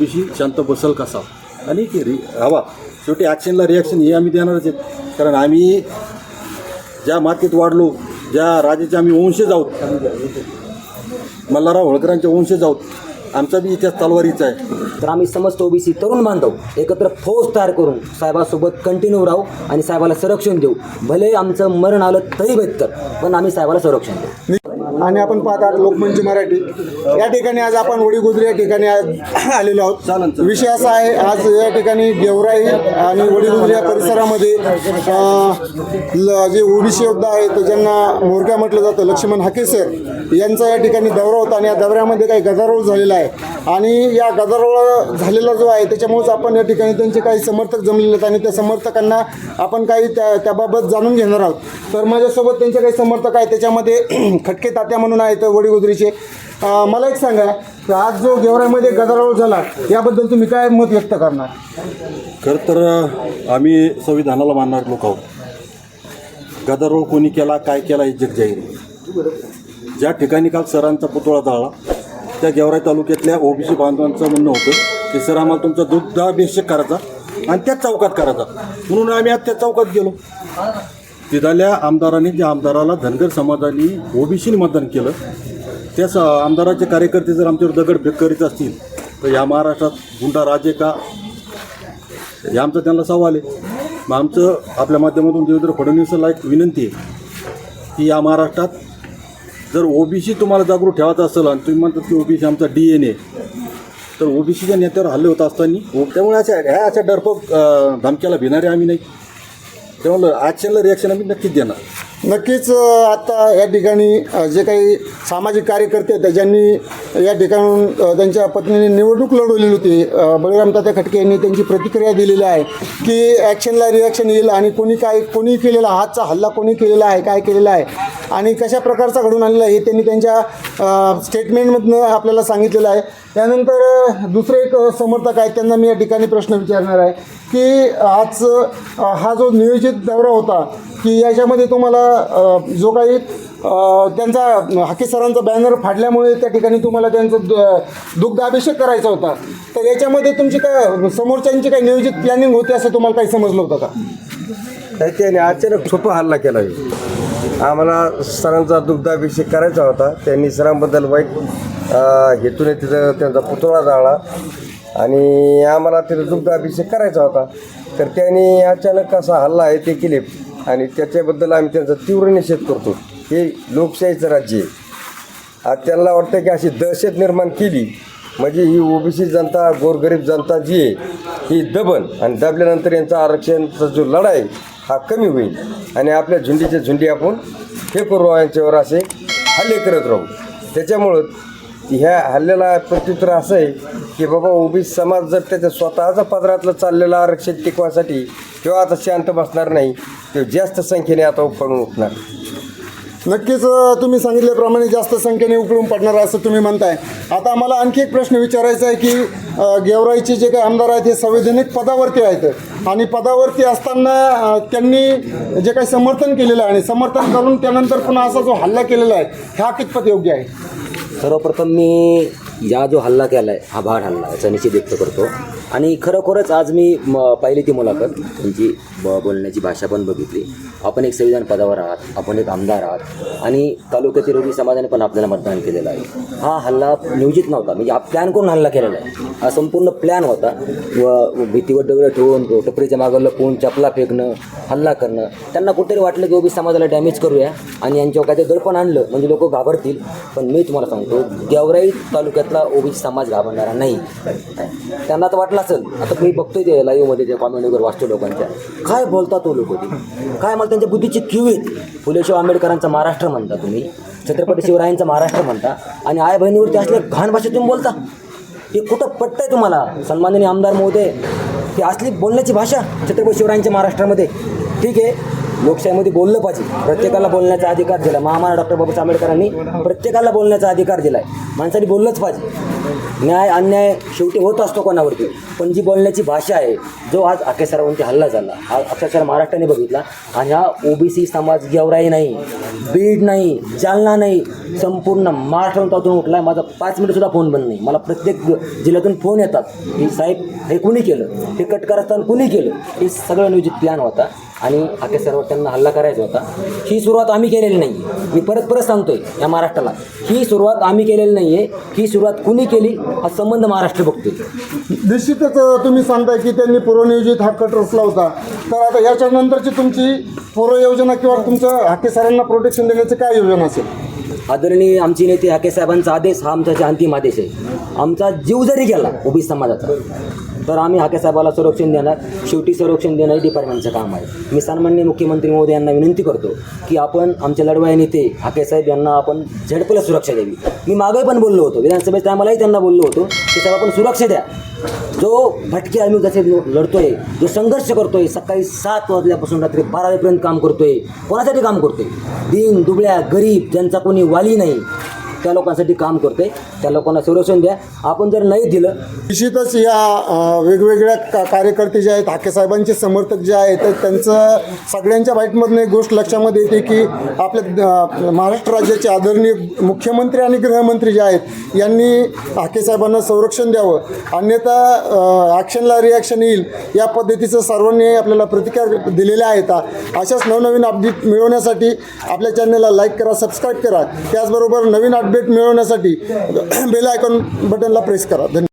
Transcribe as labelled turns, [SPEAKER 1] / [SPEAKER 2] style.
[SPEAKER 1] दिवशी शांत बसल कसा आणि की रि हवा. शेवटी ॲक्शनला रिॲक्शन हे आम्ही देणारच आहेत. कारण आम्ही ज्या मातीत वाढलो ज्या राजाचे आम्ही वंशज आहोत मल्हारराव होळकरांचे वंशज आहोत आमचा बी इतिहास तलवारीचा आहे.
[SPEAKER 2] तर आम्ही समस्त ओबीसी तरुण बांधव एकत्र फौज तयार करून साहेबासोबत कंटिन्यू राहू आणि साहेबाला संरक्षण देऊ. भले आमचं मरण आलं तरी बेहतर पण आम्ही साहेबाला संरक्षण देऊ.
[SPEAKER 3] आणि आपण पाहत आहात लोकमंच मराठी. या ठिकाणी आज आपण वडीगुजरी या ठिकाणी आज आलेलो आहोत. विषय असा आहे आज या ठिकाणी गेवराई आणि वडीगुजरी या परिसरामध्ये ल- जे ओबीसी योद्धा आहेत ज्यांना मोरक्या म्हटलं जातं लक्ष्मण हाके सर यांचा या ठिकाणी दौरा होता आणि या दौऱ्यामध्ये काही गदारोळ झालेला आहे. आणि या गदारोळ झालेला जो आहे त्याच्यामुळेच आपण या ठिकाणी त्यांचे काही समर्थक जमलेले आहेत आणि त्या समर्थकांना आपण काही त्या त्याबाबत जाणून घेणार आहोत. तर माझ्यासोबत त्यांचे काही समर्थक आहेत त्याच्यामध्ये खटके तात्या म्हणून आहेत वडीगुजरीचे मला एक सांगा की आज जो गेवरामध्ये गदारोळ झाला याबद्दल तुम्ही काय मत व्यक्त करणार?
[SPEAKER 1] खरं तर आम्ही संविधानाला मानणार लोक आहोत. गदारोळ कोणी केला काय केला हे जग जाहीर ज्या ठिकाणी काल सरांचा पुतळा जाळला त्या गेवराई तालुक्यातल्या ओबीसी बांधवांचं म्हणणं होतं की सर आम्हाला तुमचा दुग्धाभिषेक करायचा आणि त्याच चौकात करायचा. म्हणून आम्ही आज त्या चौकात गेलो. तिथल्या आमदारांनी ज्या आमदाराला धनगर समाजाने ओबीसीने मतदान केलं. त्याच आमदाराचे कार्यकर्ते जर आमच्यावर दगडफेक करीत असतील तर या महाराष्ट्रात गुंडा राजे का? हे आमचा त्यांना सवाल आहे. मग आमचं आपल्या माध्यमातून देवेंद्र फडणवीसला एक विनंती आहे की या महाराष्ट्रात जर ओबीसी तुम्हाला जागरूक ठेवायचं असेल आणि तुम्ही म्हणतात की ओबीसी आमचा डी एन ए तर ओबीसीच्या नेत्यावर हल्ले होत असताना त्यामुळे अशा ह्या अशा डरपोक धमक्याला भिणारे आम्ही नाही. त्यामुळे ॲक्शनला रिॲक्शन आम्ही नक्कीच देणार.
[SPEAKER 3] नक्कीच आता या ठिकाणी जे काही सामाजिक कार्यकर्ते आहेत ज्यांनी या ठिकाणून त्यांच्या पत्नीने निवडणूक लढवलेली होती बळीराम तात्या खटके यांनी त्यांची प्रतिक्रिया दिलेली आहे की ॲक्शनला रिॲक्शन येईल आणि कोणी काय कोणी केलेला हातचा हल्ला कोणी केलेला आहे काय केलेला आहे आणि कशा प्रकारचा घडून आलेला आहे हे त्यांनी त्यांच्या स्टेटमेंटमधनं आपल्याला सांगितलेलं आहे. त्यानंतर दुसरे एक समर्थक आहेत त्यांना मी या ठिकाणी प्रश्न विचारणार आहे की आज हा जो नियोजित दौरा होता की याच्यामध्ये तुम्हाला जो काही त्यांचा हाकी सरांचा बॅनर फाडल्यामुळे त्या ठिकाणी तुम्हाला त्यांचं दुग्धाभिषेक करायचा होता. तर याच्यामध्ये तुमची काय समोरच्यांची काही नियोजित प्लॅनिंग होती असं तुम्हाला काही समजलं होतं का?
[SPEAKER 4] नाही त्याने अचानक सोपा हल्ला केला. आम्हाला सरांचा दुग्धाभिषेक करायचा होता. त्यांनी सरांबद्दल वाईट हेतूने तिथं त्यांचा पुतळा जाळला आणि आम्हाला तिथं दुग्धाभिषेक करायचा होता. तर त्यांनी अचानक असा हल्ला आहे ते केले आणि त्याच्याबद्दल आम्ही त्यांचा तीव्र निषेध करतो. हे लोकशाहीचं राज्य आहे. त्यांना वाटतं की अशी दहशत निर्माण केली. म्हणजे ही ओबीसी जनता गोरगरीब जनता जी आहे ही दबन आणि दबल्यानंतर यांचा आरक्षणाचा जो लढाई हा कमी होईल. आणि आपल्या झुंडीच्या झुंडी आपण हे करू यांच्यावर असे हल्ले करत राहू. त्याच्यामुळं ह्या हल्ल्याला प्रत्युत्तर असं आहे की बाबा ओबीसी समाज जर त्याच्या स्वतःचा पदरातलं चाललेलं आरक्षण टिकवासाठी किंवा आता शांत बसणार नाही तो जास्त संख्येने आता उपकडून उठणार.
[SPEAKER 3] नक्कीच तुम्ही सांगितल्याप्रमाणे जास्त संख्येने उकळून पडणार असं तुम्ही म्हणताय. आता आम्हाला आणखी एक प्रश्न विचारायचा आहे की गेवराईचे जे काही आमदार आहेत हे संवैधानिक पदावरती आहेत. आणि पदावरती असताना त्यांनी जे काही समर्थन केलेलं आहे आणि समर्थन करून त्यानंतर पुन्हा असा जो हल्ला केलेला आहे हा कितपत योग्य आहे?
[SPEAKER 2] सर्वप्रथम मी या जो हल्ला केला आहे हा भाड हल्ला याचा निषेध व्यक्त करतो. आणि खरोखरच आज मी म पाहिली ती मुलाखत त्यांची ब बोलण्याची भाषा पण बघितली. आपण एक संविधान पदावर आहात आपण एक आमदार आहात आणि तालुक्यातील रोगी समाजाने पण आपल्याला मतदान केलेलं आहे. हा हल्ला नियोजित नव्हता म्हणजे हा प्लॅन करून हल्ला केलेला आहे? हा संपूर्ण प्लॅन होता. व भीतीवर डगडं ठेवून टपरीच्या मागं लपवून चपला फेकणं हल्ला करणं. त्यांना कुठेतरी वाटलं की ओबी समाजाला डॅमेज करूया आणि यांच्यावर काय दडपण आणलं म्हणजे लोक घाबरतील. पण मी तुम्हाला सांगतो गेवराई आपला ओबीसी समाज घाबरणारा नाही. त्यांना तर वाटलं असेल आता मी बघतोय ते लाईव्हमध्ये ते कॉमेंट वगैरे वाचतो लोकांच्या. काय बोलता तो लोक काय मला त्यांच्या बुद्धीची क्यू आहेत? फुले शाहू आंबेडकरांचा महाराष्ट्र म्हणता तुम्ही छत्रपती शिवरायांचा महाराष्ट्र म्हणता आणि आई बहिणीवरती असले घाण भाषेत तुम्ही बोलता? हे कुठं पटतंय तुम्हाला? सन्माननीय आमदार महोदय ही असली बोलण्याची भाषा छत्रपती शिवरायांच्या महाराष्ट्रामध्ये? ठीक आहे लोकशाहीमध्ये बोललं पाहिजे. प्रत्येकाला बोलण्याचा अधिकार दिला महामानव डॉक्टर बाबासाहेब आंबेडकरांनी प्रत्येकाला बोलण्याचा अधिकार दिला आहे माणसाने बोललंच पाहिजे. न्याय अन्याय शेवटी होत असतो कोणावरती. पण जी बोलण्याची भाषा आहे जो आज आके हल्ला झाला हा अक्षरशः महाराष्ट्राने बघितला. आणि हा ओबीसी समाज गेवराई नाही बीड नाही जालना नाही संपूर्ण महाराष्ट्रातून त्यातून उठला आहे माझा पाच मिनिटसुद्धा फोन बंद नाही. मला प्रत्येक जिल्ह्यातून फोन येतात. की साहेब हे कुणी केलं? हे कट करताना कुणी केलं? हे सगळं नियोजित प्लॅन होता. आणि आके सरवर त्यांना हल्ला करायचा होता. ही सुरुवात आम्ही केलेली नाही मी परत परत सांगतोय या महाराष्ट्राला. ही सुरुवात आम्ही केलेली नाही आहे ही सुरुवात कुणी केली? हा संबंध महाराष्ट्र बघतोय.
[SPEAKER 3] निश्चितच तुम्ही सांगताय की त्यांनी पूर्वनियोजित हा कट रचला होता. तर आता याच्यानंतरची तुमची पूर्वयोजना किंवा तुमचं हाके सरांना प्रोटेक्शन देण्याची काय योजना असेल?
[SPEAKER 2] आदरणीय आमचे नेते हाके साहेबांचा आदेश हा आमचा अंतिम आदेश आहे. आमचा जीव जरी गेला ओबी समाजाचा तर आम्ही हाके साहेबाला संरक्षण देणार शेवटी संरक्षण देणं हे डिपार्टमेंटचं काम आहे. मी सन्मान्य मुख्यमंत्री मोदी यांना विनंती करतो की आपण आमच्या लढवाय नेते हाके साहेब यांना आपण झडपला सुरक्षा द्यावी. मी मागे पण बोललो होतो विधानसभेत टायमालाही त्यांना बोललो होतो की साहेब आपण सुरक्षा द्या. जो भटके आम्ही कसे लढतोय जो संघर्ष करतोय सकाळी सात वाजल्यापासून रात्री बारा वाजेपर्यंत काम करतोय कोणासाठी काम करतोय? दीन दुबळ्या गरीब ज्यांचा कोणी वाली नाही त्या लोकांसाठी काम करतोय. त्या लोकांना संरक्षण द्या. आपण जर नाही दिलं
[SPEAKER 3] निश्चितच या वेगवेगळ्या का कार्यकर्ते जे आहेत हाके साहेबांचे समर्थक जे आहेत तर त्यांचं सगळ्यांच्या बाईटमधनं एक गोष्ट लक्षामध्ये येते की आपल्या महाराष्ट्र राज्याचे आदरणीय मुख्यमंत्री आणि गृहमंत्री जे आहेत यांनी हाके साहेबांना संरक्षण द्यावं. अन्यथा ॲक्शनला रिॲक्शन येईल. या पद्धतीचं सर्वांनी आपल्याला प्रतिकार दिलेल्या आहेत. अशाच नवनवीन अपडेट मिळवण्यासाठी आपल्या चॅनलला लाईक करा सबस्क्राईब करा. त्याचबरोबर नवीन अपडेट मिळवण्यासाठी बेल आयकॉन बटनला प्रेस करा. धन्यवाद.